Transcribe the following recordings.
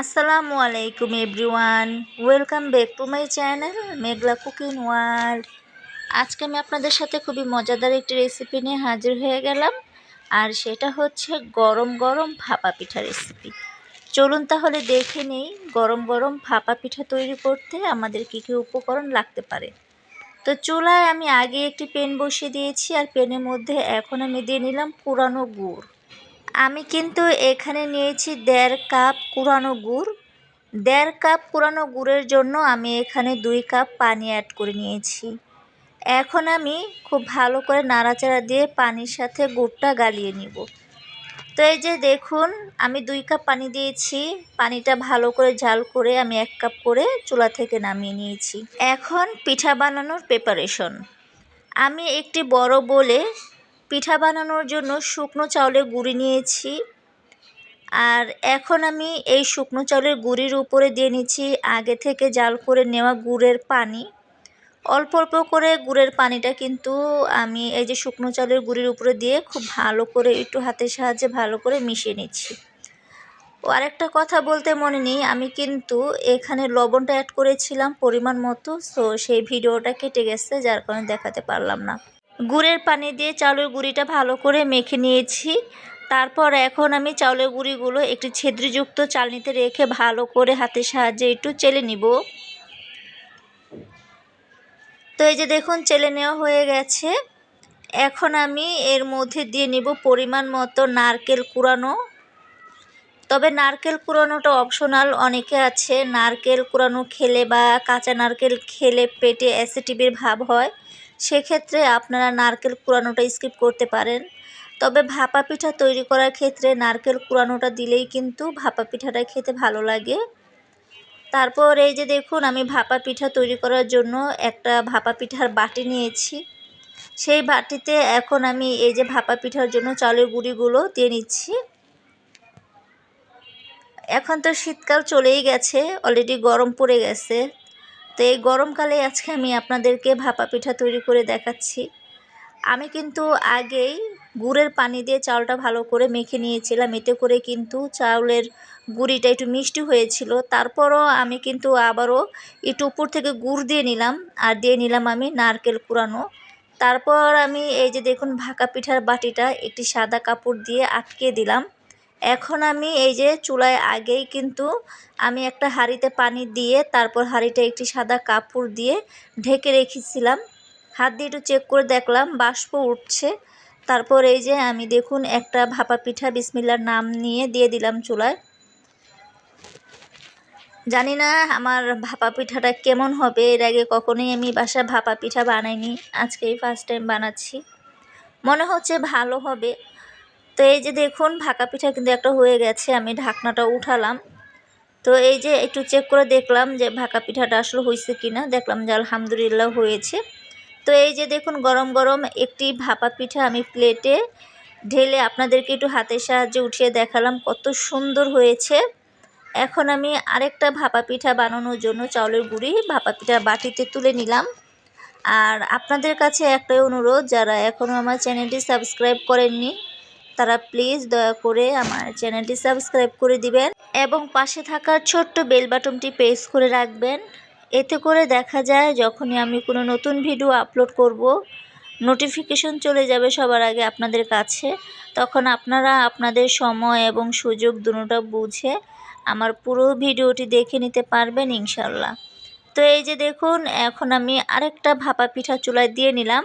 আসসালামু আলাইকুম everyone. Welcome back to my channel Meghla cooking world. আজকে আমি আপনাদের সাথে খুবই মজাদার একটি রেসিপি নিয়ে হাজির হয়ে গেলাম, আর সেটা হচ্ছে গরম গরম ভাপা পিঠা রেসিপি চলুন তাহলে দেখে নেই গরম গরম ভাপা পিঠা তৈরি করতে আমাদের কী কী উপকরণ লাগতে পারে। তো চুলায় আমি আগে একটি পেন বসিয়ে দিয়েছি, আর পেনের মধ্যে এখন আমি দিয়ে নিলাম পুরানো গুড়। আমি কিন্তু এখানে নিয়েছি দেড় কাপ কুরানো গুড়। দেড় কাপ কুরানো গুড়ের জন্য আমি এখানে দুই কাপ পানি অ্যাড করে নিয়েছি। এখন আমি খুব ভালো করে নাড়াচাড়া দিয়ে পানির সাথে গুড়টা গালিয়ে নিব। তো এই যে দেখুন, আমি দুই কাপ পানি দিয়েছি। পানিটা ভালো করে ঝাল করে আমি এক কাপ করে চুলা থেকে নামিয়ে নিয়েছি। এখন পিঠা বানানোর প্রিপারেশন আমি একটি বড় বলে পিঠা বানানোর জন্য শুকনো চাউলের গুঁড়ি নিয়েছি। আর এখন আমি এই শুকনো চাউলের গুঁড়ির উপরে দিয়ে নিচ্ছি আগে থেকে জাল করে নেওয়া গুড়ের পানি। অল্প অল্প করে গুড়ের পানিটা কিন্তু আমি এই যে শুকনো চাউলের গুঁড়ির উপরে দিয়ে খুব ভালো করে একটু হাতের সাহায্যে ভালো করে মিশিয়ে নিচ্ছি। ও আরেকটা কথা বলতে মনে নেই, আমি কিন্তু এখানে লবণটা অ্যাড করেছিলাম পরিমাণ মতো সো সেই ভিডিওটা কেটে গেছে, যার কারণে দেখাতে পারলাম না। গুড়ের পানি দিয়ে চাউলের গুঁড়িটা ভালো করে মেখে নিয়েছি। তারপর এখন আমি চাউলের গুঁড়িগুলো একটি ছিদ্রযুক্ত চালনিতে রেখে ভালো করে হাতের সাহায্যে একটু চেলে নিব। তো এই যে দেখুন, চেলে নেওয়া হয়ে গেছে। এখন আমি এর মধ্যে দিয়ে নিব পরিমাণ মতো নারকেল কুড়ানো। তবে নারকেল কুড়ানোটা অপশনাল, অনেকে আছে নারকেল কুড়ানো খেলে বা কাঁচা নারকেল খেলে পেটে অ্যাসিটিভির ভাব হয়। সেক্ষেত্রে আপনারা নারকেল কুড়ানোটা স্কিপ করতে পারেন। তবে ভাপা পিঠা তৈরি করার ক্ষেত্রে নারকেল কুড়ানোটা দিলেই কিন্তু ভাপা পিঠাটা খেতে ভালো লাগে। তারপর এই যে দেখুন, আমি ভাপা পিঠা তৈরি করার জন্য একটা ভাপা পিঠার বাটি নিয়েছি। সেই বাটিতে এখন আমি এই যে ভাপা পিঠার জন্য চালের গুঁড়িগুলো দিয়ে নিচ্ছি। এখন তো শীতকাল চলেই গেছে অলরেডি গরম পড়ে গেছে। তো এই গরমকালে আজকে আমি আপনাদেরকে ভাপা পিঠা তৈরি করে দেখাচ্ছি। আমি কিন্তু আগেই গুড়ের পানি দিয়ে চাউলটা ভালো করে মেখে নিয়েছিলাম। এতে করে কিন্তু চাউলের গুড়িটা একটু মিষ্টি হয়েছিল। তারপরও আমি কিন্তু আবারও একটু উপর থেকে গুড় দিয়ে নিলাম আর দিয়ে নিলাম আমি নারকেল কুড়ানো। তারপর আমি এই যে দেখুন ভাকা পিঠার বাটিটা একটি সাদা কাপড় দিয়ে আটকে দিলাম। এখন আমি এই যে চুলায় আগেই কিন্তু আমি একটা হাঁড়িতে পানি দিয়ে, তারপর হাঁড়িটা একটি সাদা কাপড় দিয়ে ঢেকে রেখেছিলাম। হাত দিয়ে একটু চেক করে দেখলাম, বাষ্প উঠছে। তারপর এই যে আমি দেখুন একটা ভাপা পিঠা বিসমিল্লার নাম নিয়ে দিয়ে দিলাম চুলায়। জানি না আমার ভাপা পিঠাটা কেমন হবে, এর আগে কখনোই আমি বাসায় ভাপা পিঠা বানাইনি, আজকেই ফার্স্ট টাইম বানাচ্ছি। মনে হচ্ছে ভালো হবে। তো এই যে দেখুন, ভাকা পিঠা কিন্তু একটা হয়ে গেছে, আমি ঢাকনাটা উঠালাম। তো এই যে একটু চেক করে দেখলাম যে ভাকা পিঠাটা আসলে হয়েছে কি না দেখলাম যে আলহামদুলিল্লাহ হয়েছে। তো এই যে দেখুন, গরম গরম একটি ভাপা পিঠা আমি প্লেটে ঢেলে আপনাদেরকে একটু হাতের সাহায্যে উঠিয়ে দেখালাম, কত সুন্দর হয়েছে। এখন আমি আরেকটা ভাপা পিঠা বানানোর জন্য চাউলের গুঁড়ি ভাপা পিঠা বাটিতে তুলে নিলাম। আর আপনাদের কাছে একটাই অনুরোধ, যারা এখনও আমার চ্যানেলটি সাবস্ক্রাইব করেননি তারা প্লিজ দয়া করে আমার চ্যানেলটি সাবস্ক্রাইব করে দিবেন এবং পাশে থাকা ছোট্ট বেল বাটনটি প্রেস করে রাখবেন। এতে করে দেখা যায় যখনই আমি কোনো নতুন ভিডিও আপলোড করব নোটিফিকেশন চলে যাবে সবার আগে আপনাদের কাছে। তখন আপনারা আপনাদের সময় এবং সুযোগ দুটোটা বুঝে আমার পুরো ভিডিওটি দেখে নিতে পারবেন ইনশাল্লাহ তো এই যে দেখুন, এখন আমি আরেকটা ভাপা পিঠা চুলায় দিয়ে নিলাম।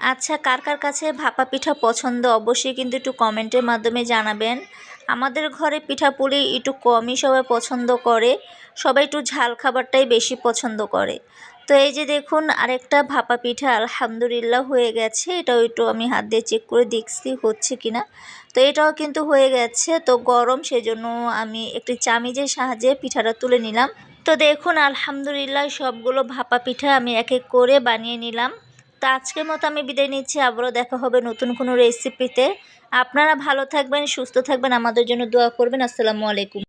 আচ্ছা কার কার কাছে ভাপা পিঠা পছন্দ অবশ্যই কিন্তু একটু কমেন্টের মাধ্যমে জানাবেন। আমাদের ঘরে পিঠাপুলি একটু কমই সবাই পছন্দ করে, সবাই একটু ঝাল খাবারটাই বেশি পছন্দ করে। তো এই যে দেখুন, আরেকটা ভাপা পিঠা আলহামদুলিল্লাহ হয়ে গেছে, এটাও একটু আমি হাত দিয়ে চেক করে দেখছি হচ্ছে কিনা। তো এটাও কিন্তু হয়ে গেছে, তো গরম সেজন্য আমি একটি চামিজের সাহায্যে পিঠাটা তুলে নিলাম। তো দেখুন, আলহামদুলিল্লাহ সবগুলো ভাপা পিঠা আমি এক এক করে বানিয়ে নিলাম। তো আজকের মতো আমি বিদায় নিচ্ছি। আবারও দেখা হবে নতুন কোনো রেসিপিতে আপনারা ভালো থাকবেন, সুস্থ থাকবেন, আমাদের জন্য দোয়া করবেন। আসসালামু আলাইকুম।